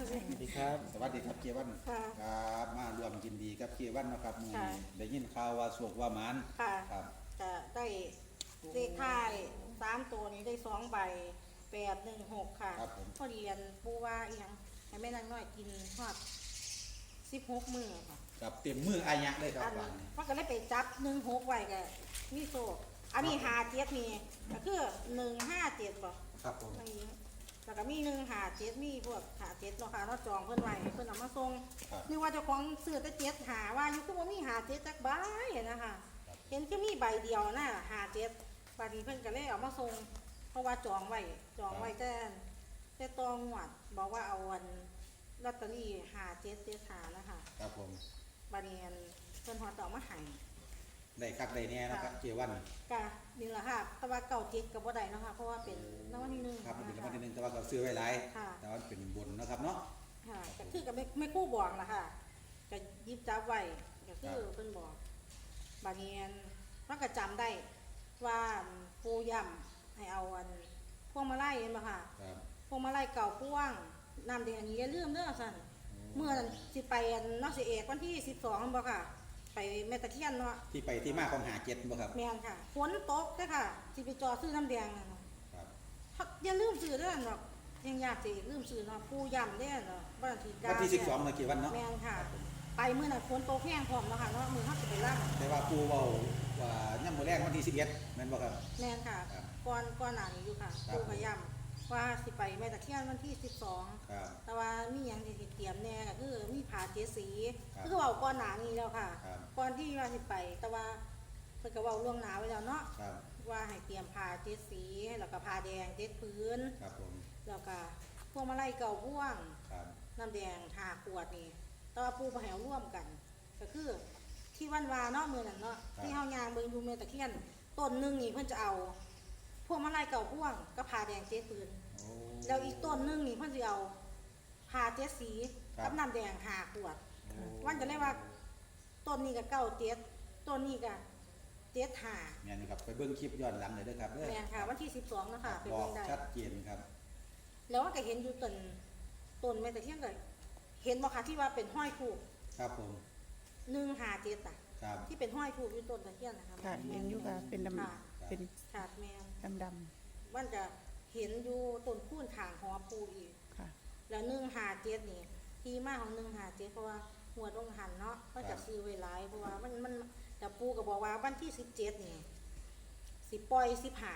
สวัสดีครับ สวัสดีครับเกียวันค่ะครับมารวมยินดีกับเกียวันเนาะครับมือค่ะได้ยินข่าวว่าโศกว่าหมันค่ะ ครับจะได้เลขท้ายสามตัวนี้ได้สองใบแปดหนึ่งหกค่ะครับผมพอดีอันปูว่าเอียงให้แม่นางน้อยกินทอดสิบหกมือค่ะกับเต็มมืออายะเลยครับอันวันนี้มันก็เลยไปจับหนึ่งหกไว้กับมีโซอันนี้หาเจ็ดนี่ก็คือหนึ่งห้าเจ็ดบ่ครับผม อันนี้ แล้วก็มีหนึ่งหาเจ็ดมีพวกหาเจ็ดเนาะค่ะเนาะจองเพิ่นไว้ให้เพิ่นเอามาส่งครับ นึกว่าเจ้าของซื้อแต่เจ็ดหาว่าอยู่คือบ่มีหาเจ็ดจักใบนะคะครับเห็นแค่มีใบเดียวนะหาเจ็ดบาดนี้เพิ่นก็เลยเอามาส่งเพราะว่าจองไว้จองไว้แต่แต่ตองหวัดบอกว่าเอาวันลอตเตอรี่หาเจ็ดเจ็ดหานะคะ ครับผม บาดนี้อันเพิ่นฮอดเอามาให้ ได้คักได้แน่นะครับเกียวันกะนี่แหละค่ะแต่ว่าเก่าเจ็ดกับบ่ได้เนาะค่ะเพราะว่าเป็นรางวัลที่หนึ่งครับมันเป็นรางวัลนะที่คะหนึ่งแต่ว่าก็ซื้อไว้หลายค่ะแต่ว่าเป็นบนนะครับเนาะค่ะก็คือกับไม่ไม่กู้บอกล่ะค่ะก็หยิบจับไว้ก็คือครับเพิ่นบอกบาดนี้อันมันก็จำได้ว่าปูย่ำให้เอาอันพวงมาลัยเห็นบ่ค่ะครับพวงมาลัยเก่าพ่วงน้ำแดงอันนี้อย่าลืมเด้อสั่นเมื่อนั้นสิไปอันนอกสิเอกวันที่12นั่นบ่ค่ะ ไปแม่ตะเคียนเนาะที่ไปที่มาของหาเจ็ดบ่ครับแม่นค่ะฝนตกเด้อค่ะสิไปจอดซื้อน้ำแดงนั่นน่ะครับถ้าอย่าลืมซื้อเด้อเนาะยังอยากสิลืมซื้อเนาะปูย่ำเด้อเนาะวันอาทิตย์วันที่สิบสองนะเกียวันเนาะแม่นค่ะ ไปมื้อนั้นฝนตกแห้งพร้อมเนาะค่ะเนาะมื้อเฮาสิไปล่ำแต่ว่าปูเบาว่าย่ำมือแรกวันที่สิบเอ็ดแม่นบ่ครับ แม่นค่ะ ครับก่อนก่อนหน้านี้อยู่ค่ะครับ ปูก็ย่ำ ว่าสิไปแม่ตะเคียนวันที่12ครับ แต่ว่ามีหยังที่สิเตรียมแน่ก็คือมีผ้าเจดสีครับคือเว้าก่อนหน้านี้แล้วค่ะครับ ก่อนที่ว่าสิไป แต่ว่าเพิ่นก็เว้าล่วงหน้าไว้แล้วเนาะครับว่าให้เตรียมผ้าเจดสีแล้วก็ผ้าแดงเจ็ดพื้น ครับผมแล้วก็พวงมาลัยเก่าพ่วง ครับน้ำแดงทาขวดนี่แต่ว่าปูมาแหวร่วมกัน ก็คือที่วันวาเนาะมือนั่นเนาะที่เฮายางเบิ่งอยู่เมตะเคียนต้นหนึงนี่เพิ่นจะเอา พวงมาลัยเก่าพ่วงกับผ้าแดงเจ็ดพื้นโอ้ แล้วอีกต้นหนึงนี่เพิ่นสิเอาผ้าเจ็ดสีครับ กับน้ำแดงหาขวดโอ้วันจะเรียกว่าต้นนี้ก็เก้าเจ็ดต้นนี้ก็เจ็ดหาแม่นครับไปเบิ่งคลิปย้อนหลังเลยเด้อครับเด้อแม่นค่ะ วันที่สิบสองนะคะบไปอเบิ่กงได้ชัดเจนครับแล้วว่าก็เห็นอยู่ต้นต้นแม่ตะเคียนก็เห็นบ่คะที่ว่าเป็นห้อยถูกครับผมหนึ่งหาเจ็ดอะ ครับ ที่เป็นห้อยถูกอยู่ต้นตะเคียนนะคะค่ะเห็นอยู่ค่ะ เป็นดค่ะำเป็นขาดแมนดำดมันจะ เห็นอยู่ต้นคูนขางหอปูอีกำค่ะ แล้วหนึ่งหาเจ็ดนี่ ที่มาของหนึ่งหาเจ็ดเพราะว่าหัวตรงหันเนาะก็จะซื้อไว้หลายเพราะว่ามันมันแต่ปูก็บอกว่าวันที่สิบเจ็ดนี่สิปล่อยสิบหา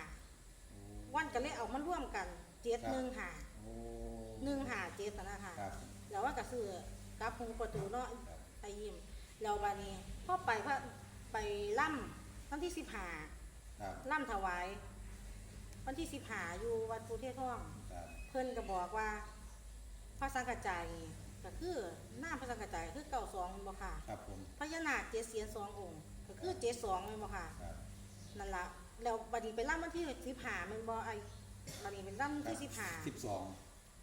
วันก็เลยเอามันร่วมกันเจ็ดหนึ่งหาโอ้หนึ่งหาเจ็ดนั่นนะคะครับ แล้วว่าก็ซื้อกลับพงประตูเนาะครับ ไปยิ้มแล้วบานี้พอไปพระไปล่ำวันที่สิบหาครับล่ำถวาย วันที่สิบหาอยู่วัดภูเทศท่อง ครับเพิ่นก็บอกว่าพระสังกัจจายนี่ก็คือหน้าพระสังกัจจายคือเก่าสองบ่ค่ะครับผมพญานาคเจ็ดเสียนสององค์ ก็คือเจ็ดสองเลยบ่ค่ะครับนั่นละแล้วบัดนี้ไปล่ำวันที่สิบหามันบ่ไอ้บัดนี้เป็นล่ำวันที่สิบหาสิบสอง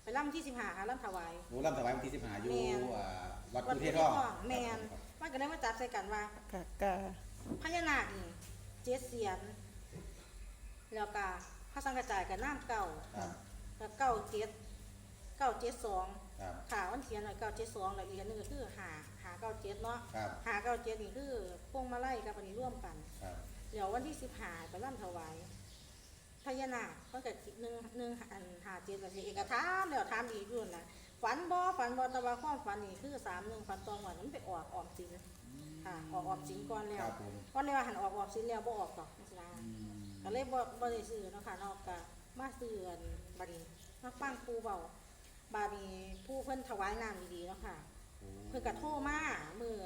ไปล่ำวันที่สิบหาค่ะล่ำถวาย โอ้ลำถวายวันที่สิบห้าอยู่แม่น อ่าวัดวัดพุภูทเทธศทองท่องแมนครับมันก็เลยมาจับใส่กันว่าค่ะกะพญานาคนี่เจ็ดเสียนแล้วก็ พระสังกัจจายกับน้ำเก่าครับ แล้วเก้าเจ็ดเก้าเจ็ดสองครับขาวันเขียนหน่อยเก้าเจ็ดสองแล้วอีกอันหนึงก็คือหาหาเก้าเจ็ดเนาะครับ หาเก้าเจ็ดนี่คือพวงมาไล่กับอันนี้ร่วมกัน ครับ เดี๋ยววันที่สิบหาไปร่ำถวายพญานาคเพิ่นก็หนึ่งหนึ่งอันหาเจ็ดแบบนี้เอกถามแล้วถามอีกอยู่นะฝันบ่ฝันบ่แต่ว่าความฝันนี่คือสามหนึ่งฝันตองวันมันไปออกออมสินค่ะออกออมสินก่อนแล้ควรับผมวันนี้ว่าหันออกออมสินแล้วบ่ออกดอกนี่สินะอืม ก็เลยบ่บ่ได้ซื้อเนาะค่ะเนอกก็มาซื้ออันบัดนี้มาฟังปูเบาบาดนี้ผู้เพิ่นถวายน้ำดีๆเนาะค่ะโอ้เพิ่นก็โทรมามือ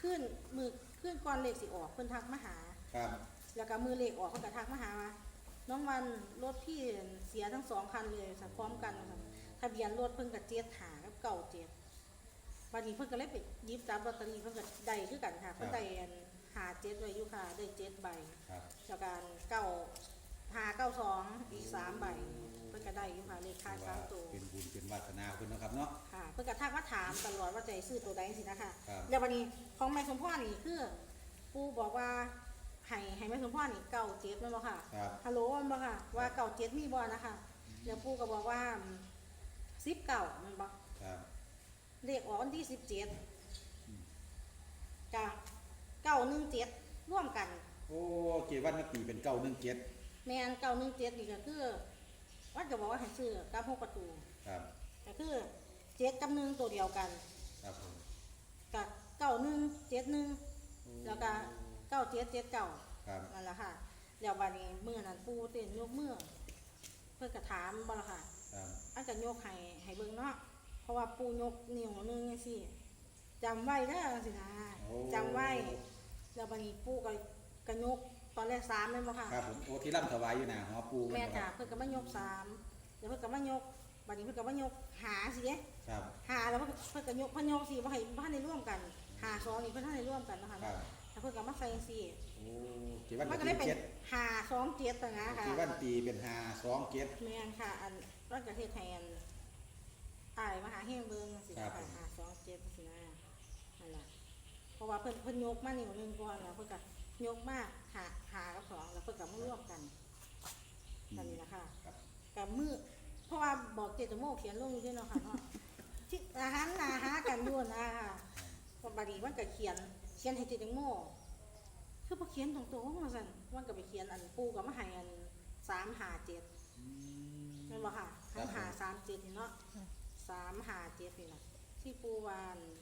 ขึ้นมือขึ้นก่อนเลขสิออกเพิ่นทักมาหา ครับ แล้วก็มือเลขออกเพิ่นก็ทักมาหาว่าน้องวันรถพี่เสียทั้งสองคันเลยสัพร้อมกันค่ะทะเบียนรถเพิ่นก็เจ็ดหากับเก่าเจ็ดบาดนี้เพิ่นก็เลยไปหยิบจับลอตเตอรี่เพิ่นก็ได้คือกันค่ะเพิ่นได้อัน หาเจ็ดไว้อยู่ค่ะได้เจ็ดใบครับจากการเก้าหาเก้าสองอีกสามใบเพื่อนก็ได้อยู่ค่ะเลขท้ายสามตัว เป็นบุญเป็นวาสนาเพิ่นเนาะครับเนาะ ค่ะเพื่อนก็ทักมาถามตลอดว่าจะให้ซื้อตัวใดสินะคะครับ แล้ววันนี้ของแม่สมพรนี่คือปูบอกว่าให้ให้แม่สมพรนี่เก้าเจ็ดแม่นบ่ค่ะ ครับ ฮัลโหลแม่นบ่ค่ะ ว่าเก้าเจ็ดมีบ่นะคะแล้วปูก็บอกว่าสิบเก้าแม่นบ่ ครับ เลขออกวันที่สิบเจ็ดกับ เก้าหนึ่งเจ็ดร่วมกัน โอ้เกวันมาตีเป็นเก้าหนึ่งเจ็ดแมนเก้าหนึ่งเจ็ดนี่ก็คือว่าจะบอกว่าให้ซื้อกับหกประตูครับ ก็คือเจ็ดกับหนึ่งตัวเดียวกัน ครับผมกับเก้าหนึ่งเจ็ดหนึ่งแล้วก็เก้าเจ็ดเจ็ดเก้าครับ นั่นแหละค่ะแล้ววันนี้เมื่อนั้นปูเต้นยกมือเพื่อกระถามบ่ละค่ะ ครับอันจะยกให้ให้เบิ่งเนาะ เพราะว่าปูยกนิ้วหนึงจังซี่จำไว้เด้อสินะโอ้ จำไว้ แล้ววันนี้ปูก็กระยกตอนแรกสามเลยบ่ค่ะครับผมโอ้ที่ร่ำถวายอยู่หนาหอปูแม่นบ่คจ้ะรับเพิ่นก็มายกสามเดี๋ยวเพิ่นก็มายกบัดนี้เพิ่นก็มายกหาสิเด้ครับหาแล้วเพิ่นเพิ่นก็ยกเพิ่นยกสิบ่ให้บ่ทันได้ร่วมกันหาสองนี่เพิ่นทันได้ร่วมกันเนาะค่ะครับแล้วเพิ่นก็มาใส่สิโอ้เกวันมันก็ก็ตีได้เป็นเจ็ดหาสองเจ็ดต่างหากค่ะเกวันตีเป็นห้าสองเจ็ด แม่นค่ะ อันรักประเทศไทยอันอายมหาเฮงเบิงสิครับค่ะหาสองเจ็ดสินะนั่นแหละเพ ราะว่าเพิ่นเพิ่นยกมานิ้วหนึงก่อนแล้วเพิ่นก็ยกมาหาหากับสองแล้วเพิ่นก็มาร่วมกันนั่นนี่แหละค่ะครับกับมือเพราะว่าบอกเจตโมเขียนลงอยู่ด้วยเนาะค่ะเนาะที่อาหารนาหากันด้วยนะค่ะพอบาดีมันก็เขียนเขียนให้เจตโมคือพอเขียนตรงๆมาสั่นมันก็ไปเขียนอันปูกับมาให้อันสามหาเจ็ดอืมนั่นบ่ค่ะครัหับนหาสามเจ็ดนี่เนาะสามหาเจ็ดนี่แหละที่ปูวานใ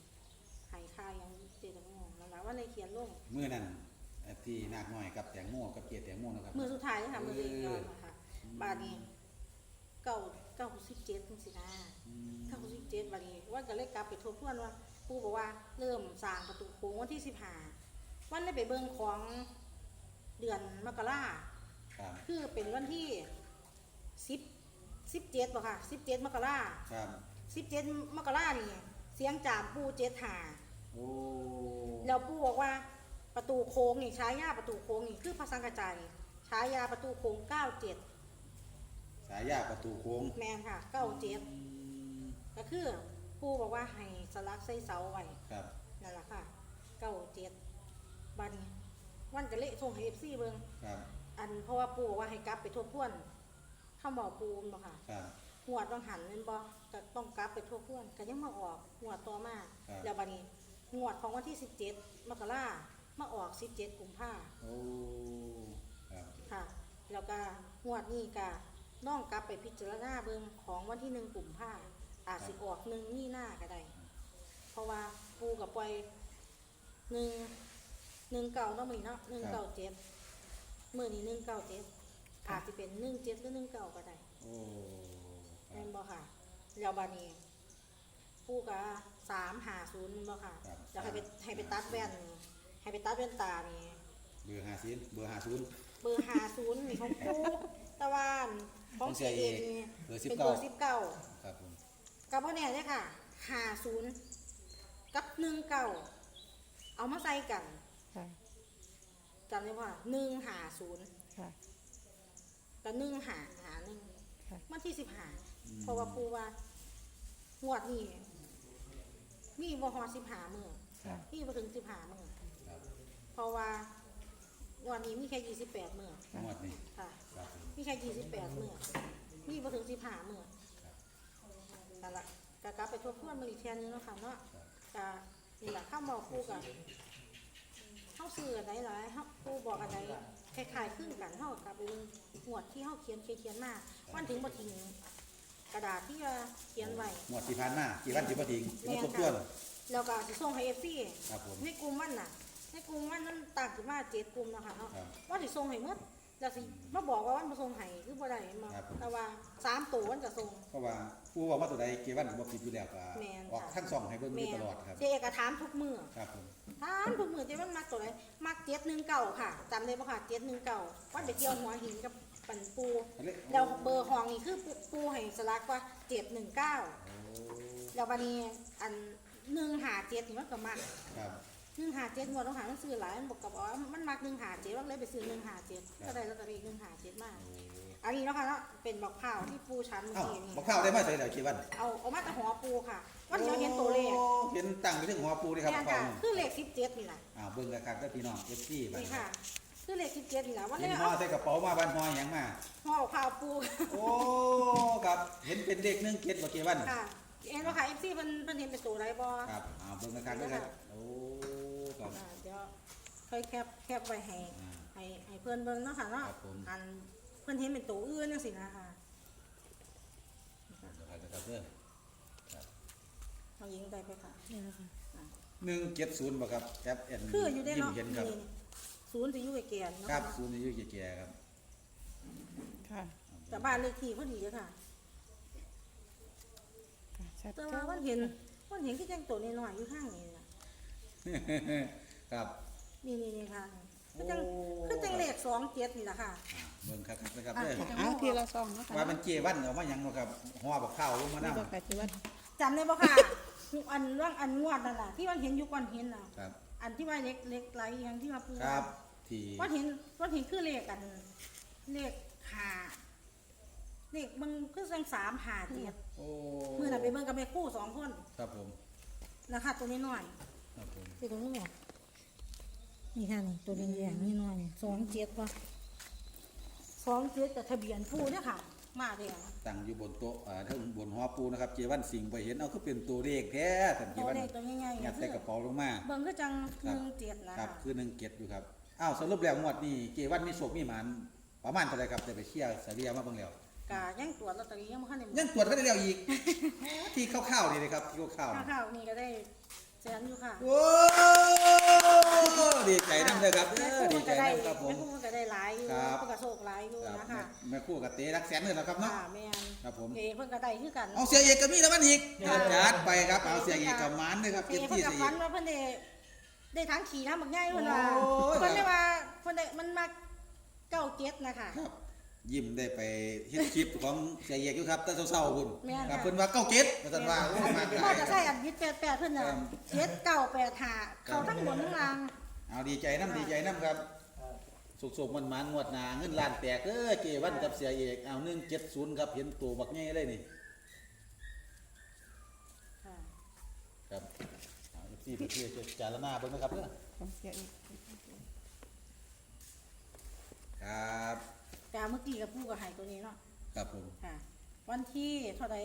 หายคายยังเจตโมนั่นแหละว่าเลยเขียนลงมื่อนั้นเอ่อที่นาคน้อยกับแตงโมกับเกียรติแตงโมนะครับ มือสุดท้ายเลยค่ะมือเดียวอะค่ะอืมบาทนี้เก้าเก้าสิบเจ็ดจังสินะอืมเก้าสิบเจ็ดบาทนี้ว่าก็เลยกลับไปทบทวนว่าปูบอกว่าเริ่มสร้างประตูโค้งวันที่สิบห้าวันได้ไปเบิ่งของเดือนมกรา ครับคือเป็นวันที่สิบสิบเจ็ดบ่ค่ะสิบเจ็ดมกราครับสิบเจ็ดมกรานี่เสียงจามปูเจ็ดหาโอ้แล้วปูบอกว่าประตูโค้งนี่ใช้ยาประตูโค้งนี่คือภาษากระจายใช้ยาประตูโค้งเก้าเจ็ดสายยาประตูโค้งแมนค่ะเก้าเจ็ดอืมก็คือปูบอกว่าให้สลักใส่เสาไว้ครับนั่นแหละค่ะเก้าเจ็ดบัดนวันกะเละส่งให้เอฟซีเบิงครับ อันเพราะว่าปูบอกว่าให้กลับไปทบทวนข้าบอกปูนบ่ค่ะครับ หัวดต้องหันเงินบ่ก็ต้องกลับไปทบทวนก็ยังมาออกหัวดต่อมาครับ แล้วบัดนี้งวดของวันที่สิบเจ็ดมกรามาออกสิบเจ็ดกุมภาโอ้ครับค่ะ แล้วก็งวดนี้ก็น้องกลับไปพิจารณาเบิงของวันที่หนึ่งกุมภาอาจสิออกหนึ่งนี่หน้าก็ได้เพราะว่าปูกับปล่อยหนึ่งหนึ่งเก่าต้องมีเนาะหนึ่งเก่าเจ็ดมื่อนี้หนึ่งเก่าเจ็ดอาจจะเป็นหนึ่งเจ็ดหรือหนึ่งเก่าก็ได้ โอ้ครั แม่บนบ่ค่ะแล้วบานี้ปูกับสามหาศูนย์แม่นบ่ค่ะครับ จะให้ไปให้ไปตัดแว่น ให้ไปตัดแว่นตานี่เบอร์ห้าสิบเบอร์ห้าศูนย์ เบอร์หาศูนย์นี่ของปูตะวันของของเสีเสียยเอเอกกนี่เบอร์เป็น19เบอร์สิบเก้าครับผมกับพ่อแน่เนี่ยค่ะหาศูนย์กับหนึ่งเก้าเอามาใส่กันค่ะ จำได้ว่าหนึ่งหาศูนย์ค่ะ กับหนึ่งหาหาหนึ่งค่ะมันที่สิบหา เพราะว่าปูว่างวดนี้มีบ่ฮอดสิบหามือค่ะมีบ่ถึงสิบหามือครับเพราะว่างวดนี้มีแค่ยี่สิบแปดมืองวดนี้ค่ะ ครับผมมีแค่ยี่สิบแปดมือมีบ่ถึงสิบหามือครับนั่นละกะกลับไปทบทวนมาอีกเทียนึงเนาะค่ะเนาะกะนี่แหละข้าวบอกปูกะเข้าซื้ออันไหนหลายเฮาปูบอกอันไหนคล้ายๆครึ่งกันเฮากลับไปเบิ่งหวดที่เฮาเขียนเขียนเขียนมาวันถึงบ่ทิ้ง กระดาษที่ว่าเขียนไว้งวดที่ผ่านมากี่วันที่พอทิ้งที่แม่มานทบทค่ะวน แล้วก็สิส่งให้ FC ครับผมในกลุ่มมันน่ะ ในกลุ่มมันมันต่างขึ้นมาเจ็ดกลุ่มเนาะค่ะเนาะครับว่าสิส่งให้หมดแล้วสิมาบอกว่าวันบ่ส่งให้คือบ่ได้มาครับผม แต่ว่าสามตัวมันจะส่ง เพราะว่าผู้บอกว่าตัวใดเกี่วันบ่ผิดอยู่แล้วก็แม่นออกค่ะทั้งสองให้เบิ่งอยู่ตลอดครับ เจ๊ก็ถามทุกมื้อครับผมถามทุกมื้อเจ๊มันมักตัวไหนมักเจ็ดหนึ่งเก่าค่ะจำได้บ่ค่ะเจ็ดหนึ่งเก่าวันไปเที่ยวหัวหินกับ ปันปูอันนี้แล้วเบอร์ห้องนี่คือปูปูให้สลักว่าเจ็ดหนึ่งเก้าโอ้แล้ววันนี้อันหนึ่งหาเจ็ดนี่มันก็มักครับหนึ่งหาเจ็ดงวดต้องหาหนังสือหลายมันบอกกับว่ามันมักหนึ่งหาเจ็ดว่าเลยไปซื้อหนึ่งหาเจ็ดก็ได้ลอตเตอรี่หนึ่งหาเจ็ดมาโอ้อันนี้เนาะค่ะเนาะเป็นบอกข่าวที่ปูชั้นเมื่อเอ้ากี้นี่บ่ข้าวได้มาใส่แล้วกี่วันเอาเอามาแต่หัวปูค่ะวันเดียวเห็นตัวเลขโอ้เห็นตั้งไปถึงหัวปูนี่ครับแม่นข้าค่ะวคือเลขสิบเจ็ดนี่แหละอ้าวเบิ่งกันครับเด้อพี่น้อง FC บัดนี่นี้ค่ะ คือเลขสิบเจ็ดนี่แหละวันเห็นี้นห่อเอาใส่กระเป๋ามาบ้านห่อหยังมา ห่อข่าวปูโอ้ครับเห็นเป็นเลขหนึ่งเจ็ดบ่กี่วันค่ะเอ็นว่าค่ะเอฟซีเพิ่นเพิ่นเห็นเป็นตัวไรบ่ครับเอาเบิ่งนะครับเด้อครับโอ้ครับอ่าเดี๋ยวค่อยแคปแคปไว้ให้อ่า ให้ให้เพิ่นเบิ่งเนาะค่ะเนาะครับผม อันเพิ่นเห็นเป็นตัวอื่นจังซี่นะคะนะครับเด้อเอายิงได้ไปค่ะ นี่นะคะอ่าหนึ่งเจ็ดศูนย์บ่ครับแอปเอ็นคืออยู่ได้ยิ้มเนาะเห็นครับนี่ ศูนย์สิอยู่กับแกนเนาะครับศูนย์อายุแก่ๆครับค่ะแต่บ้านเลขที่พอดีเด้อค่ะ ค่ะชัดแต่เจว่านวันเห็นวันเห็นที่จังตัวน้อยๆอยู่ข้างนี้น่ะครับ นี่นี่นี่ค่ะคือจังโอ้ คือจังเลขสองเจ็ดนี่แหละค่ะอ่าเบิ่งครับนะครับอะเด้อเอาทีละซองเนาะค่ะว่ามันเจวันเอามาหยังเนาะครับห่อบักข้าวลงมานี่นำก็ค่ะที่ว่าจำได้ปะค่ะ อันว่างอันงวดนั่นน่ะที่วันเห็นอยู่ก่อนเห็นน่ะ ครับ อันที่ว่าเล็กเล็กไรอยังที่ว่าปูครับที่ว่าเห็นว่าเห็นคือเลขกันเลขหาเลขมันคือสังสามหาเจ็ดโอ้มือน่ะไปเบิ่งกับแม่คู่สองคนครับผมนะคะตัวนี้หน่อยครับผมตัวตรงนี้นี่ค่ะนี่ตัวแดงๆนี่หน่อยสองเจ็ดป่ะสองเจ็ดแต่ทะเบียนผู้เนี่ยค่ะ มาแดงตั้งอยู่บนโต๊ะอ่าทั้งบนหอปูนะครับ เจวันสิงห์ไปเห็นเอาคือเป็นตัวเลขแท้ท่านเจตัววันเลขตัวง่ายๆยัดใส่กระเป๋าลงมา เบิ่งก็จังหนึ่งเจ็ดนะครัคะบคือหนึ่งเก็ดอยู่ครับ อ้าวสรุปแล้วงวดนี้เจวันมีโศกมีหมานประมาณเท่าไหรครับจะไปเชี่ยร์สาเรียมาเบ้างแล้วกายังตรวจลอตเตอรี่ยังไม่ทันได้หมดยังตรวจก็ได้แล้วอีก ที่คร่าวๆนี่เลยครับที่คร่าวๆข้าวข้าวนี่ก็ได้ แสนอยู่ค่ะโอ้ดีใจน้ำเลยครับเด้แม่อคู่ดีมันใจก็ได้น้ำครับผม แม่คู่มันก็ได้หลายอยู่ครับ เพิ่นก็โชคหลายอยู่ครับนะคะแม่คู่กับเตะรักแสนเลยนะครับเนาะ ค่ะแม่นครับผม เอเพิ่นก็ได้คือกัน เอาเสียเอกก็มีแล้วมันอีกค่ะ จัดไปครับ เอาเสียเอกกับหมันเลยครับเอเก็บเพิ่นที่ก็เสียเอฝักนว่าเพิ่นได้ได้ทั้งขี่ทั้งบักใหญ่เพิ่นว่าโอ้ย เพิ่นได้ว่าเพิ่นได้มันมาเก้าเจ็ดนะคะ ครับ ยิ้มได้ไปเฮ็ดคลิปของเสียเอกอยู่ครับแต่เศร้าๆคุณแม่นครับค่ะเพิ่นว่าเก้าเก็ดว่าซั่นว่าโอ้มากหพ่อลาย จะใส่อันยึดแปดแปดเพิ่นน่ะครับ เจ็ดเก้าแปดห้าเขาทั้งบนทั้งล่าง เอาดีใจน้ำดีใจน้ำครับ สุกๆมันมันๆงวดหนาเงินล้านแตกเออเจวันกับเสียเอกเอาหนึ่งเจ็ดศูนย์ครับเห็นตัวบักใหญ่เลยนี่ค่ะ ครับเอาที่ไปเที่ยวจะจารณาเบิ่งนะครับเด้อของเสียอีกครับ แต่เมื่อกี้กับปู่ก็ให้ตัวนี้เนาะครับผม ค่ะ วันที่เท่าไหร่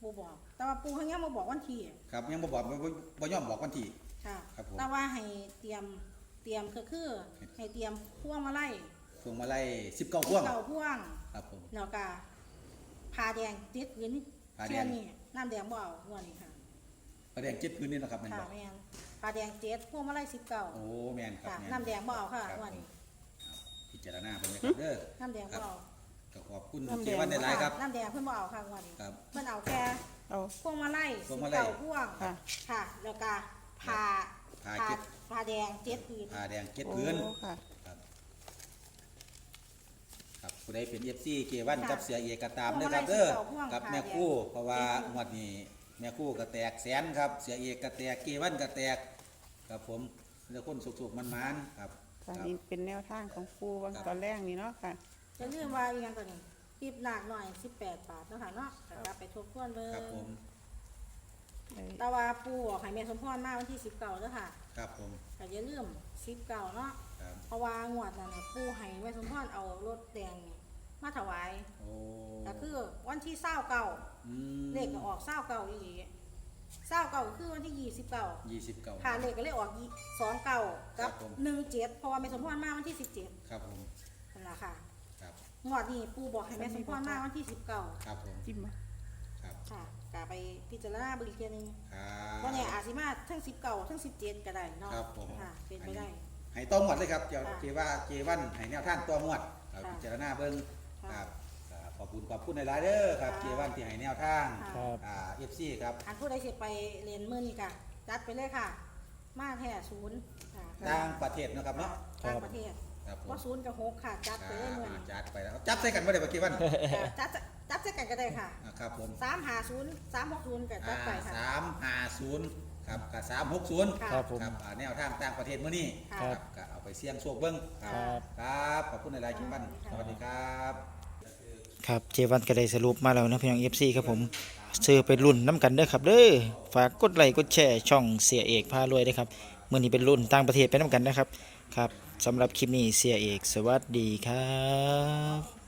ปู่บอก แต่ว่าปู่เขายังมาบอกวันที่ครับยังบ่บอกบ่บ่บ่ยอมบอกวันที่ ค่ะ ครับผม แต่ว่าให้เตรียมเตรียมก็คือ ให้เตรียมพวงมาลัยพวงมาลัย19พวง เก่าพวงครับผม แล้วก็ผ้าแดงติดพื้นผ้าแดง เชื่อนี่น้ำแดงบ่เอาหัวนี่ค่ะประแดงเจ็ดพื้นนี่นะครับแม่นค่ะบ่แม่นผ้าแดงเจ็ดพวงมาลัยสิบเก้าโอ้แม่นครับค่ะแม่น น้ำแดงบ่เอาค่ะครับหัวผมนี่พิ จารณาเบิ่งนะครับเด้อน้ำแดงบ่เอาก็ขอบคุณเจวันในหลายๆครับ น้ำแดงเพิ่นบ่เอาค่ะหัวนี่ครับ เพิ่นเอาแค่เอา พวงมาลัยพวสิงบมาลัย เก้าพวงค่ะ ค่ะแล้วก็ผ้าผ้าผ้าเจ็ดผ้าแดงเจ็ดผืน ผ้าแดงเจ็ดพื้น โอ้ค่ะ ครับครับผู้ใดเป็น FC เกวันกับเสียเอกก็ตามเด้อครับเด้อกับแม่คู่เพราะว่างวดนี้แม่คู่ก็แตกแสนครับ เสียเอกก็แตกเกวันก็แตกครับผมแล้วคนสุกๆมันๆครับ คค่ะรับนี่เป็นแนวทางของครูวันครับตอนแรกนี่เนาะค่ะ จะลืมว่าอีกอย่างตัวนี้ปีบหนักหน่อยสิบแปดบาทเนาะค่ะเนาะกลับไปทบทวนเบิ่งครับผมแต่ว่าปู่บอกให้แม่สมพรมาวันที่สิบเก้าเด้อค่ะครับผม ก็อย่าลืมสิบเก้าเนาะครับ เพราะว่างวดนั้นน่ะปู่ให้แม่สมพรเอารถแดงนี่มาถวายโอ้ก็คือวันที่เศร้าเก้าอืมเลขก็ออกเศร้าเก้าอีหลี เศร้าเก้าคือวันที่ยี่สิบเก้ายี่สิบเก้าค่ะเลขก็เลยออกสองเก้าครักับผม หนึ่งเจ็ดเพราะว่าแม่สมพรมาวันที่สิบเจ็ดครับผมนั่นแหละค่ะครับงวดนี้ปู่บอกให้แม่สมพรมาวันที่สิบเก้าครับผมจิ้มมาครับค่ะกะไปพิจารณาเบริเทียหนึงครับว่าเนี่ยอาจสิมาทั้งสิบเก้าทั้งสิบเจ็ดก็ได้เนาะครับผม ค่ะเป็นไปได้ ให้ต้องหมดเลยครับเจ้าค่ะเจว่าเจวันให้แนวทางตัวหมวดครับค่ะพิจารณาเบิ่งค่ะ ครับครับ ขอบคุณขอบคุณในหลายๆเด้อครับค่ะเจวันที่ให้แนวทางค่ะอ่าเอฟซีครับอันผู้ใดสิไปเรียนมือนี่ค่ะจัดไปเลยค่ะ มาแท้ศูนย์ค่ะต่างประเทศนะครับเนาะต่างประเทศครับผมว่าศูนย์กับหกค่ะ จัดไปเลยมืออ่านี่จัดไปแล้วจับใส่กันบ่ได้บ่เจวันค่ะจัดจัดใส่กันก็ได้ค่ะอ่าครับผมสามหาศูนย์สามหกศูนย์ก็จัดไปค่ะ สามห้าศูนย์ครับกับสามหกศูนย์ค่ะครับผม ครับอ่าแนวทางต่างประเทศมื้อนี้ค่ะก็เอาไปเสี่ยงโชคเบิ่งค่ะครับ ขอบคุณในหลายๆเจวันสวัสดีครับ ครับเจวันก็ได้สรุปมาแล้วนะพี่น้องเอฟซีครับผมซื้อไปรุ่นน้ำกันเด้อครับเด้อฝากกดไลค์กดแชร์ช่องเสียเอกพารวยด้วยครับมื่อนี้เป็นรุ่นต่างประเทศไปน้ำกันนะครับครับสำหรับคลิปนี้เสียเอก สวัสดีครับ